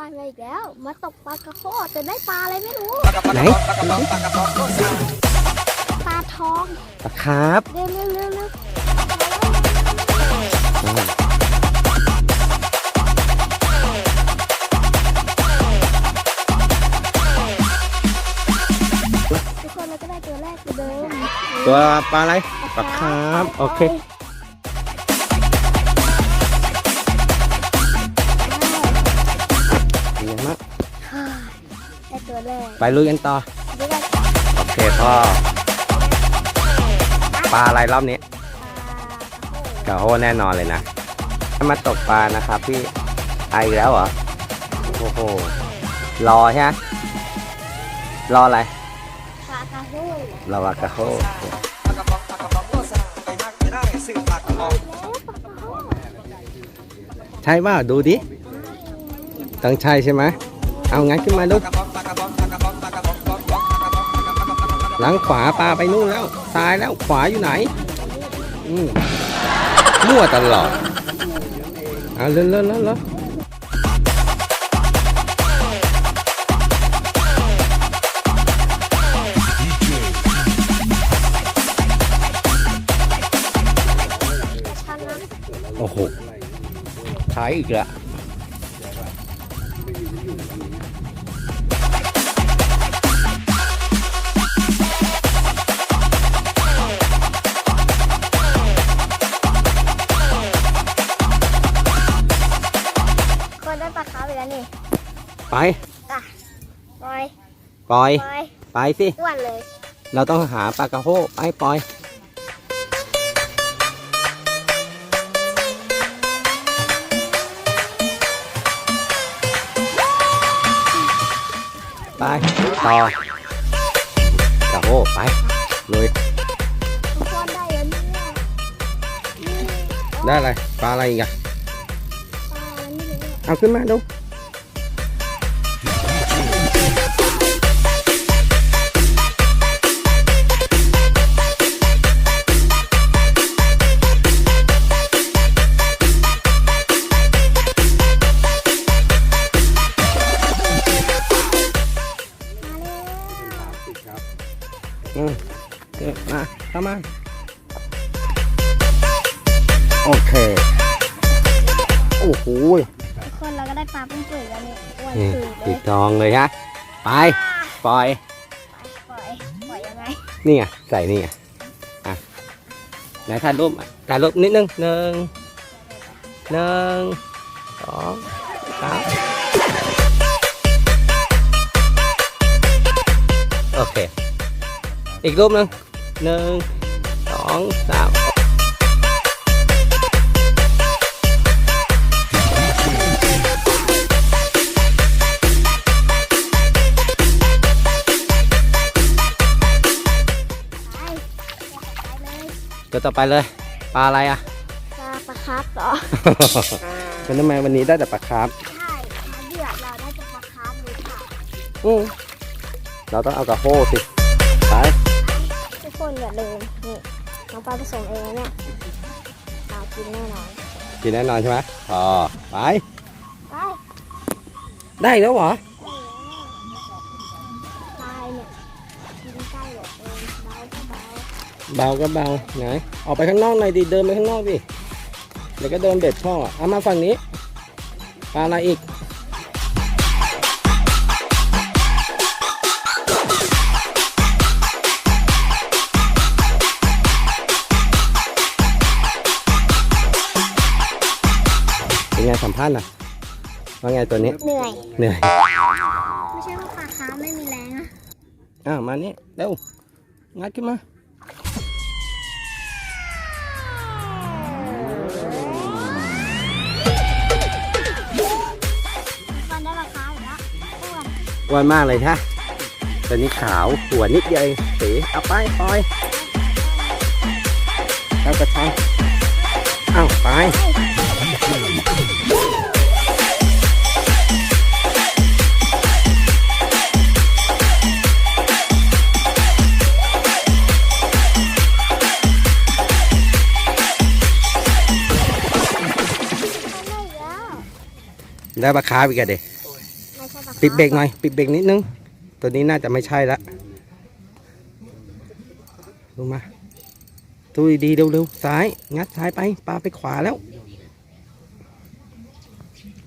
ลามาอีกแล้ว มาตกปลากระโคดแต่ได้ปลาอะไรไม่รู้ไหน ปลาทองปลาครับเร็วเร็วเร็วเร็วทุกคนเราก็ได้ตัวแรกตัวเดิมตัวปลาอะไรปลาครับโอเคเไปลุยกันต่อ โอเคพ่อ ปลาอะไรรอบนี้กระโหแน่นอนเลยนะ มาตกปลานะครับพี่ไอแล้วเหรอ โอ้โห รอใช่ไหมรออะไรปลากระโคดรอปลากระโหลใช่ป่าดูดิต้องใช่ใช่ไหมเอางั้นขึ้นมาดู หลังขวาปลาไปนู่นแล้ว ซ้ายแล้วขวาอยู่ไหน อืมมั่วตลอดเอาเร็วเร็วเร็วเร็วโอ้โหท้ายอีกแล้ว ไปปล่อยปล่อย ปล่อยไปสิ อ้วนเลย เราต้องหาปลากระโฮไปปล่อย ไป ต่อกระโฮไปเลยทุกคนได้แล้วเนี่ยนี่ได้อะไรปลาอะไรอีกอะปลาอะไรไม่รู้อะเอาขึ้นมาดู อ้โหทุกคนเราก็ได้ปลาเปื่อยๆแล้วเนี่ยอ้วนนี่คือเลติยดทองเลยฮะ ไป ปล่อย ปล่อย ปล่อยยังไง นี่ไง ใส่นี่ไง อะ ไหนถ่ายรูปอะถ่ายรูปนิดนึงหนึ่งหนึ่งสองสามโอเค อีกรูปหนึ่งหนึ่งสองสาม เดี๋ยวต่อไปเลย ปลาอะไรอะ ปลาปลาครับเหรอ เป็นทำไมวันนี้ได้แต่ปลาคาร์ฟใช่มาเดือดเราได้จะปลาครับเลยค่ะอืมเราต้องเอากระโฮสิไปทุกคนอย่าลืมนี่น้องปลาผสมเองนะเนี่ยปลากินแน่นอนกินแน่นอนใช่ไหมพอไป ไปได้อีกแล้วเหรอ เบาก็เบาไหนออกไปข้างนอกหน่อยดิเดินไปข้างนอกดิเดี๋ยวก็โดนเบ็ดพ่อเอามาฝั่งนี้ปลาอะไรอีกเป็นไงสัมภาษณ์น่ะว่าไงตัวนี้เหนื่อยเหนื่อยไม่ใช่ว่าปลาค้าไม่มีแรงนะอ้าวมานี่เร็วงัดขึ้นมา อ้วนมากเลยฮะตัวนี้ขาวหัวนิดเดียวสีเอาไปปล่อยเอากระชังเอาไปได้ปลาคาร์ฟอีกอะเด็ก ปิดเบรกหน่อย ปิดเบรกนิดนึง ตัวนี้น่าจะไม่ใช่ละลงมาดูดีๆเร็วๆซ้าย งัดซ้ายไปปลาไปขวาแล้ว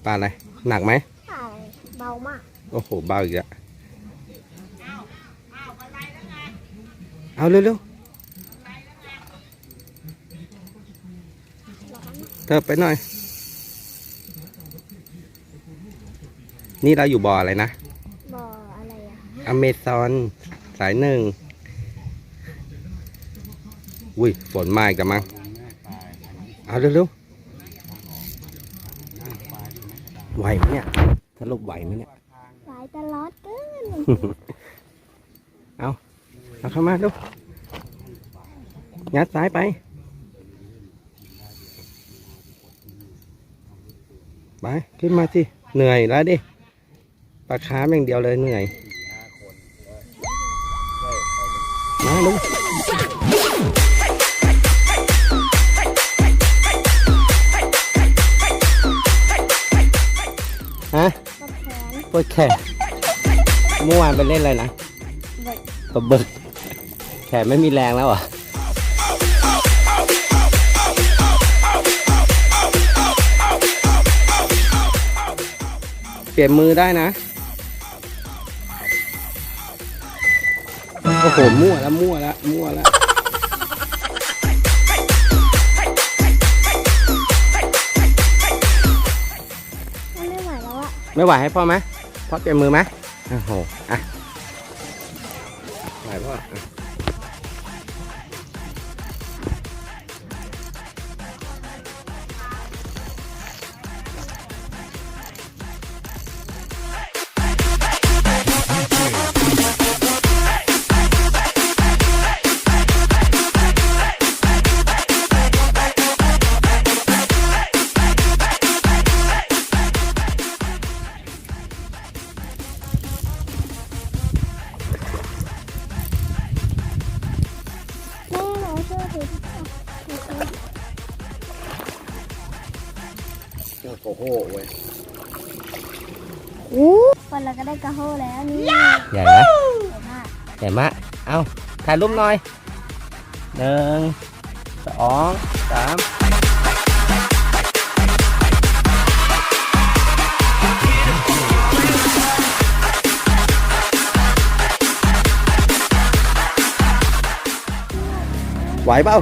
ปลาอะไร หนักไหมใช่เบามาก โอ้โห เบาอีกแล้วเอาเร็วๆเธอไปหน่อย นี่เราอยู่บ่ออะไรนะ บ่ออะไรอะอเมซอนสายหนึ่งอุ้ยฝนมาอีกแล้วมั้งเอาเร็วๆไหวไหมเนี่ยสรุปไหวไหมเนี่ย สายตลอดเกินเอาเอาเข้ามาดูงัดซ้ายไป ไป ขึ้นมาสิ เหนื่อยแล้วดิ ปลาค้าอย่างเดียวเลยเหนื่อยมาลุงฮะปวดแขนเมื่อวานไปเล่นอะไรนะเบิกปลาบึกแขนไม่มีแรงแล้วเหรอเปลี่ยนมือได้นะ โอ้โหมั่วแล้วมั่วแล้วมั่วแล้วมันไม่ไหวแล้วอะไม่ไหวให้พ่อไหมพ่อเปลี่ยนมือไหมโอ้โหอะไหวพ่อ โอ้โหเว้ยอู้คนเราก็ได้กระโฮแล้วนี่ใหญ่ไหมสวยมากใหญ่มากเอาถ่ายรูปหน่อยหนึ่งสองสามไหวเปล่า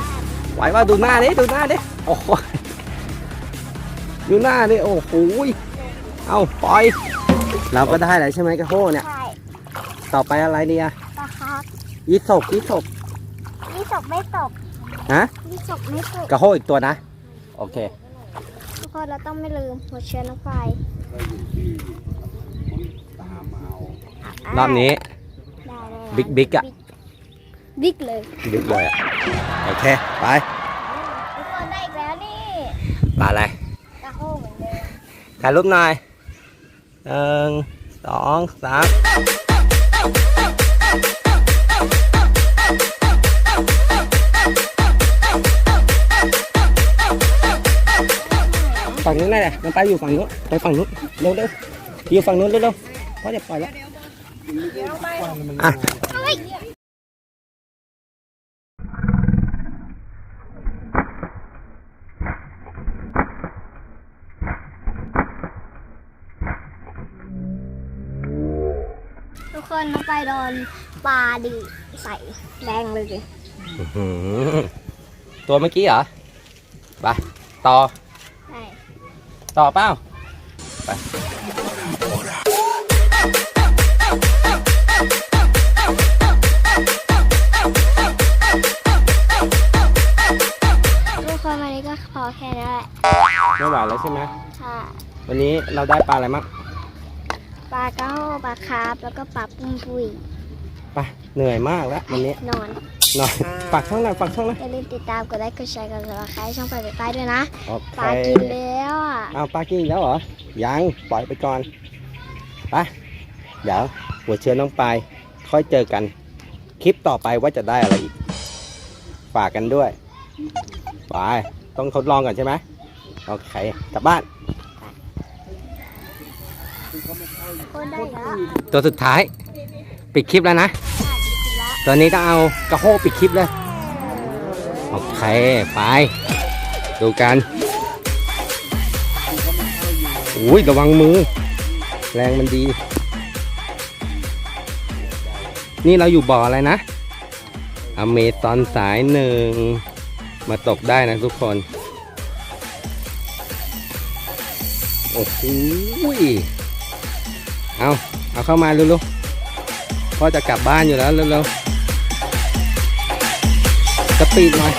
ไหวเปล่าดูหน้าดิดูหน้าดิโอ้โห ดูหน้าดิโอ้โหเอาปล่อย เราก็ได้แล้วใช่ไหมกระโฮเนี่ย ใช่ต่อไปอะไรดีอะปลาครับยี่สกยี่สกยี่สกไม่ตกฮะยี่สกไม่ตกกระโฮอีกตัวนะ โอเค ทุกคนเราต้องไม่ลืมหัวเชื้อน้ำไฟรอบนี้ ได้เลยบิ๊กบิ๊กอะ บิ๊กเลยบิ๊กเลยอะโอเค ไปทุกคนได้อีกแล้วนี่ ปลาอะไร กระโฮเหมือนเดิม ถ่ายรูปหน่อยหนึ่งสองสามฝั่งนู้นได้เลยมันไปอยู่ฝั่งนู้นไปฝั่งนู้นเร็วเร็วอยู่ฝั่งนู้นเร็วเร็วเพราะจะปล่อยแล้วอะ ทุก คนน้องไปโดนปลาดีใส่แรงเลย อื้อหือตัวเมื่อกี้เหรอ ไป ต่อ ใช่ ต่อเปล่าไป ทุกคนวันนี้ก็พอแค่นี้แหละไม่ไหวแล้วใช่ไหมค่ะ วันนี้เราได้ปลาอะไรมั้ง ปลากระโฮปลาคาร์ฟแล้วก็ปลาปุ้มปุยไปเหนื่อยมากแล้ววันนี้นอนหน่อยฝากช่องหน่อยฝากช่องหน่อยอย่าลืมติดตามกดไลค์กดแชร์กดซับสไครต์ช่องไปไปไปด้วยนะโอเคปลากินแล้วอะเอาปลากินอีกแล้วเหรอยังปล่อยไปก่อนไปเดี๋ยวหัวเชื้อน้องปลายค่อยเจอกันคลิปต่อไปว่าจะได้อะไรอีกฝากกันด้วยไปต้องทดลองก่อนใช่ไหมโอเคกลับบ้าน คนได้อีกแล้วตัวสุดท้าย ปิดคลิปแล้วนะขาดอีกแล้วตอนนี้ต้องเอากระโฮปิดคลิปเลย โอเค ไป ดูกันอุ้ยระวังมือ แรงมันดี นี่เราอยู่บ่ออะไรนะ อเมซอนสายหนึ่ง มาตกได้นะทุกคน โอ้โหย เอาเอาเข้ามาเร็วๆพ่อจะกลับบ้านอยู่แล้วเร็วๆสปีดหน่อย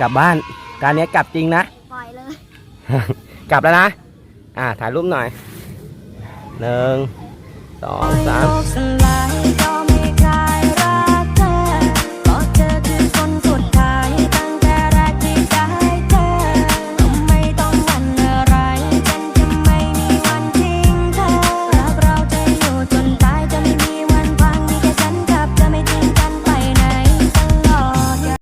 กลับบ้านการนี้กลับจริงนะ ปล่อยเลยกลับแล้วนะ อ่าถ่ายรูปหน่อยหนึ่งสองสามโลกสลายก็